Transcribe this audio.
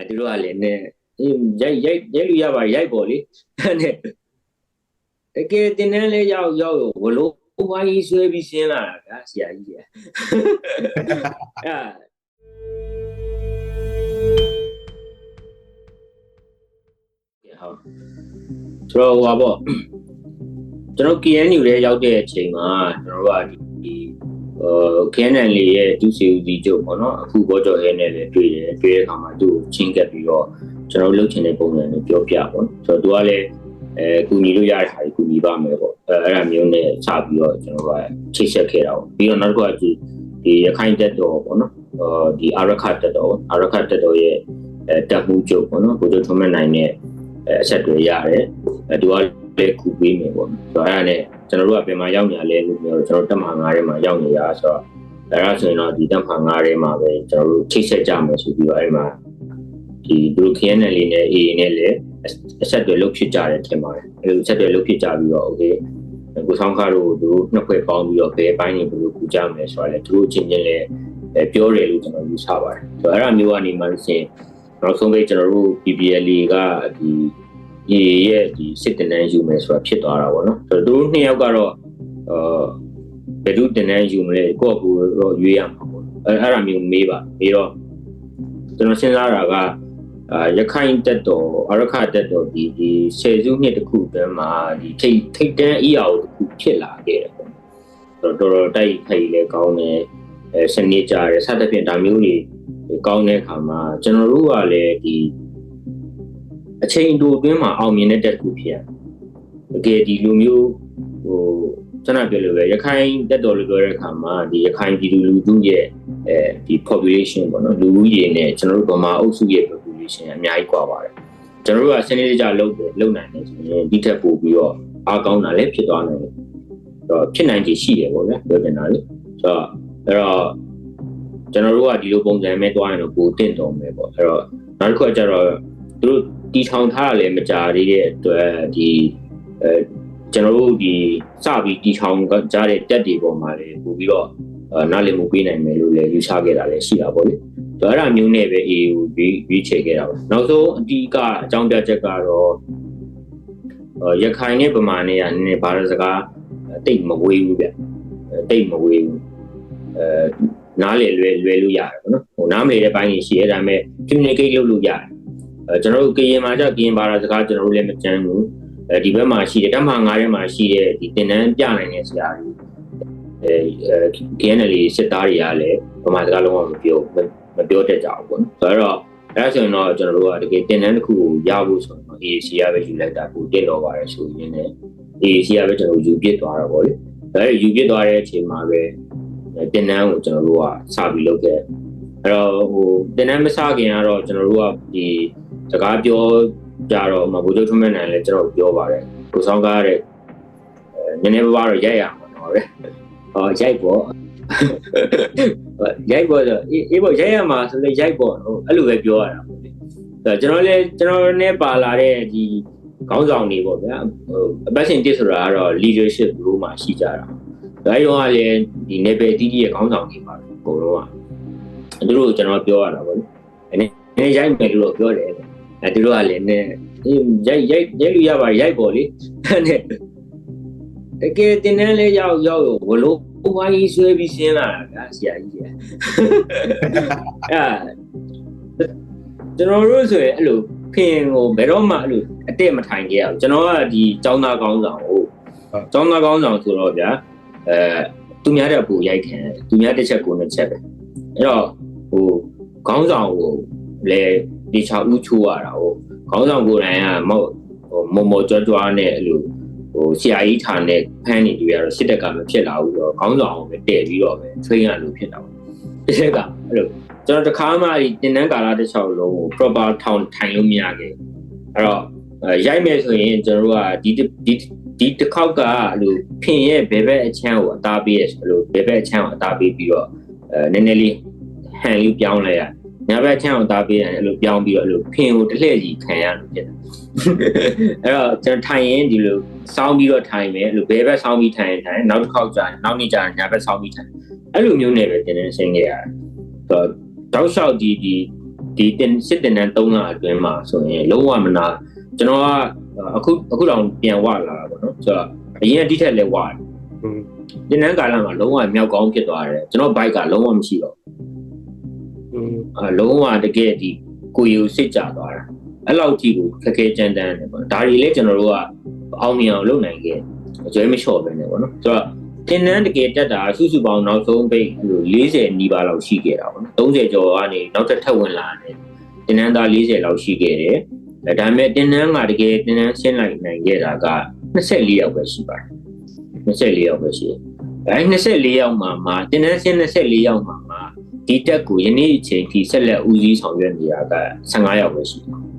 အဲသူတို့ကလည်းနဲ့အေးရိုက်ရိုက်ရိုက်လို့ရပါရိုက်ပေါ့လေနဲ့တကယ်တင်တန်းလဲရောက်ရောက်ရောဝလို့ဝိုင်းဆွဲပြီးရှင်းလာတာဗျာဆရာကြီးကအဲဟုတ်ဆိုတော့ဟိုပါပေါ့ကျွန်တော် KNU ထဲရောက်တဲ့အချိန်မှာကျွန်တော်တို့က ဒီဟို KNL လေးရဲ့ဒုစီဦးစီးချုပ်ပေါ့နော်အခုဘောကျော်ရဲနဲ့လည်းတွေ့တယ်တွေ့တဲ့အခါမှာသူ့ကိုချင်းကပ်ပြီးတော့ကျွန်တော်တို့လုပ်ချင်တဲ့ပုံစံကိုပြောပြပေါ့ဆိုတော့သူကလည်းအဲကူညီလို့ရတဲ့ဟာကိုကူညီပါမယ်ပေါ့အဲအဲ့ဒါမျိုးနဲ့စပြီးတော့ကျွန်တော်ကချိတ်ဆက်ခဲ့တာပေါ့ပြီးတော့နောက်တစ်ခုကဒီဒီရခိုင်တက်တော်ပေါ့နော်ဒီအာရခတက်တော်အာရခတက်တော်ရဲ့အဲတက်မှုချုပ်ပေါ့နော်ကိုကျထုံးမဲ့နိုင်တဲ့အဲအဆက်တွေရတယ်အဲသူက လည်းကူပေးမယ်ပေါ့ဆိုတော့အဲ့ဒါနဲ့ကျွန်တော်တို့ကပြန်มาရောက်နေရလဲလို့ပြောတော့ကျွန်တော်တက်မှာငါးထဲမှာရောက်နေရဆိုတော့အဲ့ဒါဆိုရင်တော့ဒီတက်မှာငါးထဲမှာပဲကျွန်တော်တို့ချိတ်ဆက်ကြမယ်ဆိုပြီးတော့အဲ့မှာဒီသူတို့ KNL လေးနဲ့ AA နဲ့လည်းအဆက်တွေလုပ်ဖြစ်ကြတယ်ထင်ပါတယ်အဲ့လိုအဆက်တွေလုပ်ဖြစ်ကြပြီးတော့ okay ကိုဆောင်ခါတို့တို့နှစ်ဖွဲ့ပေါင်းပြီးတော့ဘယ်ပိုင်းနေဘယ်လိုကူကြမလဲဆိုတော့လေသူတို့ချင်းချင်းလည်းပြောတယ်လို့ကျွန်တော်ယူဆပါတယ်ဆိုတော့အဲ့ဒါမျိုးကနေမှရှင်နောက်ဆုံးပဲကျွန်တော်တို့ PPL ကဒီ ရေရဲ့ဒီစစ်တနန်းယူမယ်ဆိုတာဖြစ်သွားတာပေါ့နော်ဆိုတော့သူတို့နှစ်ယောက်ကတော့အာဘယ်သူတနန်းယူမလဲကိုယ့်အကူတော့ရွေးရမှာပေါ့အဲအဲ့ဒါမျိုးမေးပါမေးတော့ကျွန်တော်စဉ်းစားတာကအာရခိုင်တက်တော်အရခတက်တော်ဒီဒီဆယ်စုနှစ်တခုအတွင်းမှာဒီထိတ်ထိတ်တန်းအီအောင်တခုဖြစ်လာခဲ့တယ်ပေါ့တော်တော်တိုက်ခိုက်လဲကောင်းတယ်အဲစနေကြတယ်စသဖြင့်ဒါမျိုးတွေကောင်းတဲ့အခါမှာကျွန်တော်တို့ကလည်းဒီ အချိန်တိုအတွင်းမှာအောင်မြင်တဲ့တက်ကူဖြစ်ရတကယ်ဒီလူမျိုးဟိုကျွန်တော်ပြောလို့ပဲရခိုင်တက်တော်လို့ပြောတဲ့အခါမှာဒီရခိုင်ပြည်သူလူထုရဲ့အဲဒီ population ပေါ့နော်လူဦးရေနဲ့ကျွန်တော်တို့ဗမာအုပ်စုရဲ့ population အများကြီးကွာပါတယ်ကျွန်တော်တို့ကစနစ်တကျလုပ်တယ်လုပ်နိုင်တယ်ဆိုရင်ဒီထက်ပိုပြီးတော့အားကောင်းတာလည်းဖြစ်သွားနိုင်တယ်တော့ဖြစ်နိုင်ခြေရှိတယ်ပေါ့ဗျာပြောတင်တာလေဆိုတော့အဲ့တော့ကျွန်တော်တို့ကဒီလိုပုံစံမဲ့တွားရင်တော့ပိုတင့်တော်မယ်ပေါ့အဲ့တော့နောက်တစ်ခုကကျတော့ သူတို့တီထောင်ထားရလဲမကြသေးတဲ့အတွက်ဒီအဲကျွန်တော်တို့ဒီစပြီးတီထောင်ကြတဲ့တက်တွေပေါ်မှာလည်းပို့ပြီးတော့နားလည်မှုပေးနိုင်မယ်လို့လည်းယူဆခဲ့တာလည်းရှိတာပေါ့လေ။ဒါအဲ့ဒါမျိုးနဲ့ပဲ AA ကိုရွေးရွေးချယ်ခဲ့တာပါ။နောက်ဆုံးအတီးကအကြောင်းပြချက်ကတော့ရခိုင်နဲ့ဗမာနဲ့ကနည်းနည်းဘာလို့စကားတိတ်မဝေးဘူးဗျ။တိတ်မဝေးဘူး။အဲနားလေလွယ်လွယ်လို့ရတယ်ပေါ့နော်။ဟိုနားမလေတဲ့ပိုင်းကြီးရှိရဒါပေမဲ့ communicate လုပ်လို့ရတယ်အဲ ကျွန်တော်တို့ကရင်မှာကြကရင်ဘာသာစကားကျွန်တော်တို့လည်းမကြမ်းဘူးအဲဒီဘက်မှာရှိတယ်တက်မှာငါးထဲမှာရှိတဲ့ဒီတင်နန်းပြနိုင်တဲ့ဆရာကြီးအဲ KNL စစ်သားတွေကလည်းဗမာစကားလုံးဝမပြောမပြောတတ်ကြဘူးပေါ့နော်ဆိုတော့အဲဆိုရင်တော့ကျွန်တော်တို့ကတကယ်တင်နန်းတစ်ခုကိုရဖို့ဆိုတော့ AAC ရပဲယူလိုက်တာကိုတင်တော့ပါတယ်ဆိုရင်လည်း AAC ရပဲကျွန်တော်ယူပြစ်သွားတော့ဗောလေဒါယူပြစ်သွားတဲ့အချိန်မှာပဲတင်နန်းကိုကျွန်တော်တို့ကစပြီးလုပ်ခဲ့အဲ့တော့ဟိုတင်နန်းမစခင်ကတော့ကျွန်တော်တို့ကဒီ စကားပြောကြတော့မဘိုးချုပ်ထွန်းမန်းနိုင်လည်းကျွန်တော်ပြောပါတယ်ကိုဆောင်ကားတဲ့နည်းနည်းပါးပါတော့ရိုက်ရမှာတော့လေဟောရိုက်ပေါ့ရိုက်ပေါ့ဆိုအေးပေါ့ရိုက်ရမှာဆိုလေရိုက်ပေါ့နော်အဲ့လိုပဲပြောရတာပေါ့လေဆိုတော့ကျွန်တော်လည်းကျွန်တော်နဲ့ပါလာတဲ့ဒီခေါင်းဆောင်တွေပေါ့ဗျာဟိုအပတ်စဉ်တစ်ဆိုတာကတော့ leadership role မှာရှိကြတာဒါရောကလည်းဒီ level တီးတီးရဲ့ခေါင်းဆောင်တွေပါဘုံတော့သူတို့ကျွန်တော်ပြောရတာပေါ့လေအနေနဲ့ရိုက်မယ်လို့ပြောတယ် အဲသူတို့ကလည်းနဲ့ရိုက်ရိုက်ရိုက်လို့ရပါရိုက်ပေါ့လေနဲ့တကယ်တင်တန်းလေးရောက်ရောက်ရောဝလို့ဝိုင်းဆွဲပြီးရှင်းလာတာဗျာဆရာကြီးကအဲကျွန်တော်တို့ဆိုရင်အဲ့လိုခင်ကိုဘယ်တော့မှအဲ့လိုအတက်မထိုင်ခဲ့ရဘူးကျွန်တော်ကဒီចောင်းသားကောင်းဆောင်ကိုចောင်းသားကောင်းဆောင်ဆိုတော့ဗျာအဲသူများတဲ့ပူရိုက်ခံသူများတစ်ချက်ကိုနှစ်ချက်ပဲအဲ့တော့ဟိုခေါင်းဆောင်ကိုလည်း ဒီချာဦးချိုးရတာဟိုခေါင်းဆောင်ကိုယ်တိုင်ကမောဟိုမမောကြွကြွနဲ့အဲ့လိုဟိုဆရာကြီးထားနဲ့ဖမ်းနေတွေ့ရတော့စစ်တပ်ကမဖြစ်လာဘူးတော့ခေါင်းဆောင်ကိုပဲတည့်ပြီးတော့ပဲ train ရလို့ဖြစ်တာပေါ့တစ်ချက်ကအဲ့လိုကျွန်တော်တခါမှဒီတင်နန်းကာလတစ်ချောင်းလုံးကို proper ထောင်ထိုင်လို့မရခဲ့အဲ့တော့ရိုက်မယ်ဆိုရင်ကျွန်တော်တို့ကဒီဒီဒီတစ်ခေါက်ကအဲ့လိုဖင်ရဲ့ဘယ်ဘက်အချမ်းကိုအသားပေးရဆိုလို့ဘယ်ဘက်အချမ်းကိုအသားပေးပြီးတော့အဲနည်းနည်းလေးဟန်လေးပြောင်းလဲရ ညာဘက်ချမ်းအောင်သားပေးရတယ်အဲ့လိုပြောင်းပြီးတော့အဲ့လိုဖင်ကိုတလှည့်ကြီးခံရလို့ဖြစ်တယ်အဲ့တော့ကျွန်တော်ထိုင်ရင်ဒီလိုစောင်းပြီးတော့ထိုင်မယ်အဲ့လိုဘယ်ဘက်စောင်းပြီးထိုင်ရင်ထိုင်နောက်တစ်ခေါက်ကြာနောက်နေ့ကြာညာဘက်စောင်းပြီးထိုင်အဲ့လိုမျိုးနဲ့ပဲတင်နေဆင်းခဲ့ရတယ်ဆိုတော့တောက်လျှောက်ဒီဒီဒီတင်စစ်တင်တန်း3လအတွင်းမှာဆိုရင်လုံးဝမနာကျွန်တော်ကအခုအခုတောင်ပြန်ဝလာတာပေါ့နော်ဆိုတော့အရင်ကတိထက်လဲဝတယ်တင်တန်းကာလမှာလုံးဝမြောက်ကောင်းဖြစ်သွားတယ်ကျွန်တော်ဘိုက်ကလုံးဝမရှိတော့ လုံးဝတကယ်ဒီကိုယူစစ်ကြသွားတာအဲ့လောက်ကြီးကိုခက်ခဲကြမ်းတမ်းတယ်ပေါ့ဒါတွေလည်းကျွန်တော်တို့ကအောင်မြင်အောင်လုပ်နိုင်ခဲ့အကျွဲမလျှော့ပဲねပေါ့နော်ဆိုတော့တင်တန်းတကယ်တက်တာစုစုပေါင်းနောက်ဆုံးပိတ်40နီးပါးလောက်ရှိခဲ့တာပေါ့နော်30ကျော်ကနေနောက်ထပ်ထပ်ဝင်လာတယ်တင်တန်းသား40လောက်ရှိခဲ့တယ်အဲဒါပေမဲ့တင်တန်းကတကယ်တင်တန်းရှင်းလိုက်နိုင်ခဲ့တာက24ယောက်ပဲရှိပါတယ်24ယောက်ပဲရှိတယ်အဲ24ယောက်မှာမှာတင်တန်းရှင်း24ယောက်မှာမှာ ဒီတက်ကိုယနေ့အချိန်ထိဆက်လက်ဦးစီးဆောင်ရွက်နေတာက15ယောက်ပဲရှိတယ်